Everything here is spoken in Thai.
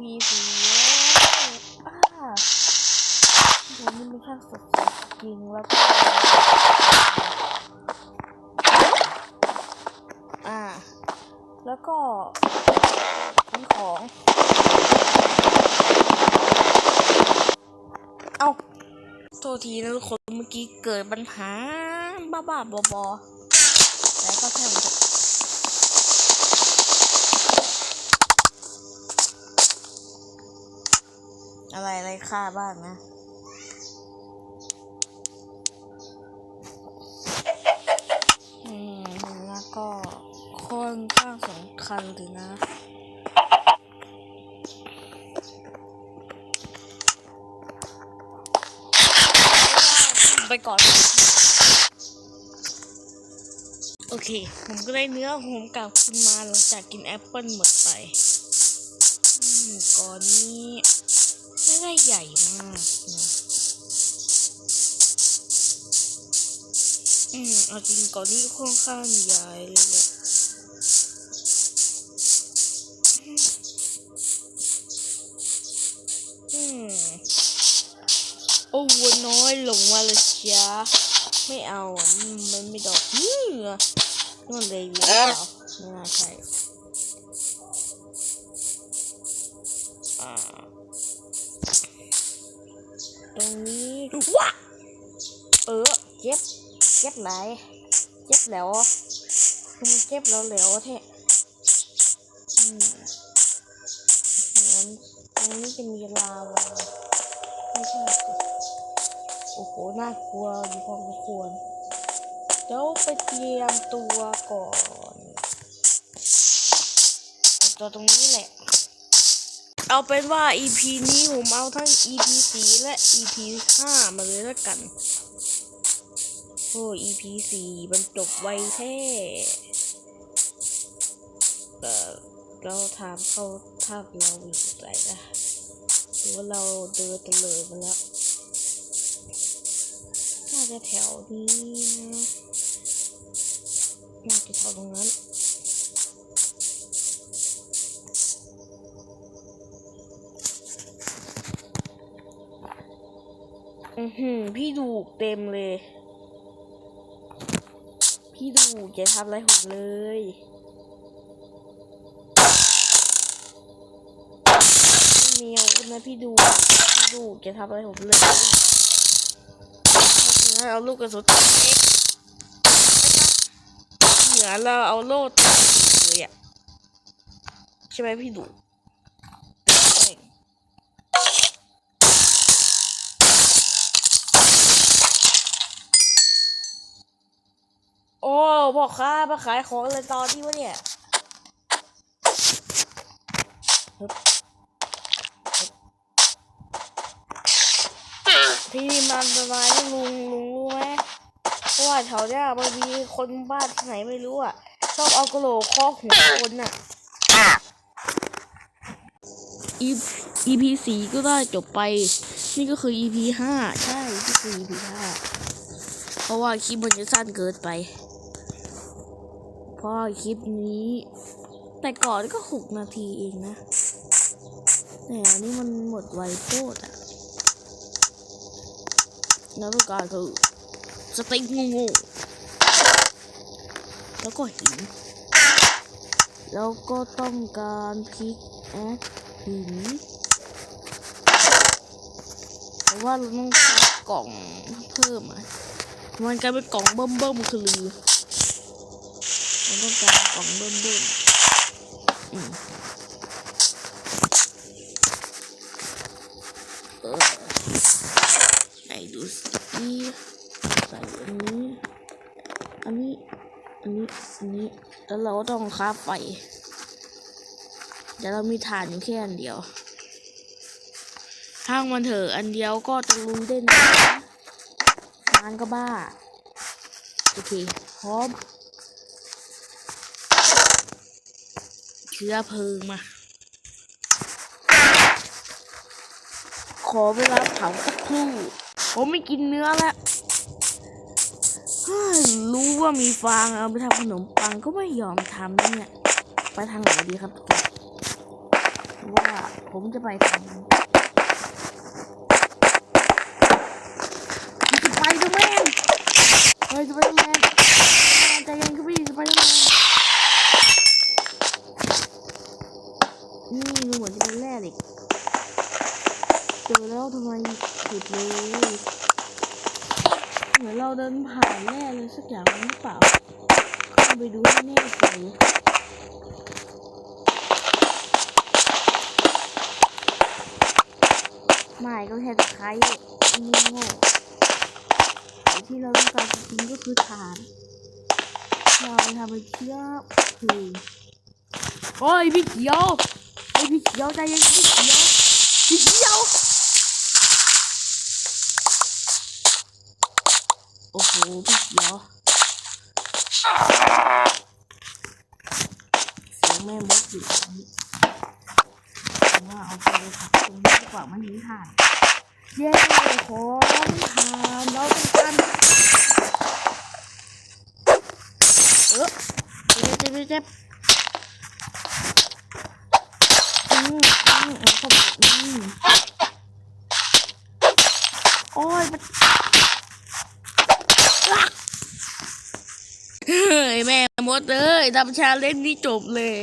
มีสีอ่าโหนี่มันช่างสดใสจริงแล้วก็อ่า แล้วก็มีของ เอาโทษทีนะทุกคนเมื่อกี้เกิดปัญหาบ้าๆบอๆ อะไรอะไรค่าบ้างนะ อืมแล้วก็ค่อนข้างสำคัญเลยนะไปก่อน โอเค ผมก็ได้เนื้อผมกลับขึ้นมาหลังจากกินแอปเปิลหมดไปอืมก่อนนี้ ไม่ได้ใหญ่มากนะอืมเอาจริงก่อนนี้ค่อนข้างใหญ่เลยแหละอืมโอ้วัวน้อยลงมาเลยจ้าไม่เอาอะมันไม่ดอกนี่อะนั่นเลยหรือเปล่าไม่น่าใช่อ่า ตรงนี้ว้าเออเจ็บเจ็บไหนเจ็บแล้วคือมันเจ็บแล้วแล้วแท้อืมงั้นตรงนี้จะมีลาวาไม่ใช่โอ้โหน่ากลัวอยู่พอสมควรเดี๋ยวไปเตรียมตัวก่อน ตัวตรงนี้แหละ เอาเป็นว่า EP นี้ผมเอาทั้ง EP 4และ EP 5มาเลยแล้วกัน โอ้ EP 4มันจบไวแท้แต่เราถามเขาถ้าเราอยู่ไหนนะหรือว่าเราเดินตะเลยมาแล้วน่าจะแถวนี้นะน่าจะแถวตรงนั้น อือหือ พี่ดูเต็มเลย พี่ดูอย่าทำอะไรผมเลยไม่มีอาวุธนะพี่ดูพี่ดูอย่าทำอะไรผมเลยงั้นเอาลูกกระสุนเอ็กเหนือเราเอาโล่ตัดเลยอะใช่ไหมพี่ดู อ้พ่อค้ามาขายของอะไรตอนที่วะเนี่ยที่นี่มันอันตรายนะลุงลุงรู้ไหมเพราะว่าแถวเนี้ยบางทีคนบ้านที่ไหนไม่รู้อะชอบเอากระโหลกคอกหัวคนอะ EP EP สี่ก็ได้จบไป นี่ก็คือ EP ห้าใช่นี่คือ EP ห้าเพราะว่าคลิปมันจะสั้นเกินไป พราะว่าคลิปนี้ แต่ก่อนก็หกนาทีเองนะ แต่อันนี้มันหมดไวโคตรอะแล้วก็การคือสเต็กงูแล้วก็หิน แล้วก็ต้องการพิกแอคหินแต่ว่าเราต้องกล่องเพิ่มอะมันกลายเป็นกล่องเบิ่มๆคือ ลือมันต้องการกล่องเบิ่มๆอืมเออไหนดูสิใส่อันนี้ อันนี้ อันนี้ อันนี้ แล้วเราก็ต้องค้าไฟเดี๋ยวเรามีฐานอยู่แค่อันเดียวห้างมันเถอะอันเดียวก็จะรู้ได้นะงานก็บ้า โอเค พร้อม ชื้อเพลิงมา ขอเวลาเผาสักครู่ ผมไม่กินเนื้อแล้ว รู้ว่ามีฟางเอาไปทำขนมปังก็ไม่ยอมทำเนี่ย ไปทางไหนดีครับว่าผมจะไปทางไปดอร์แมนเฮ้ยสไปดอร์แมนใจเย็นครับพี่ไปดอร์แมนนี่มันเหมือนจะเป็นแร่เหล็กเจอแล้ว ทำไมผิดเลยเหมือนเราเดินผ่านแร่เลยสักอย่างหรือเปล่าเข้าไปดูให้แน่ใจไม่ก็แค่ตะไคร้นี่โง่แต่ที่เราต้องการจริงๆก็คือถ่านเราทำเป็นเชื้อเพลิงโอ้ยพี่เขียวไอยพี่เขียวใจเย็นพี่เขียวพี่เขียว โอ้โหพี่เขียวเสียงแม่มดอยู่ตรงนี้ว่าเอาไปเลยครับตรงนี้ดีกว่ามันมีถ่านเย้ของถ่านเราต้องการเออเจ็บเจ็บเจ็บอืมอืมเอาเข้าไปอืมโอ้ยมัน เฮ้ย แม่มดเอ้ยทำชาเล่นนี้จบเลย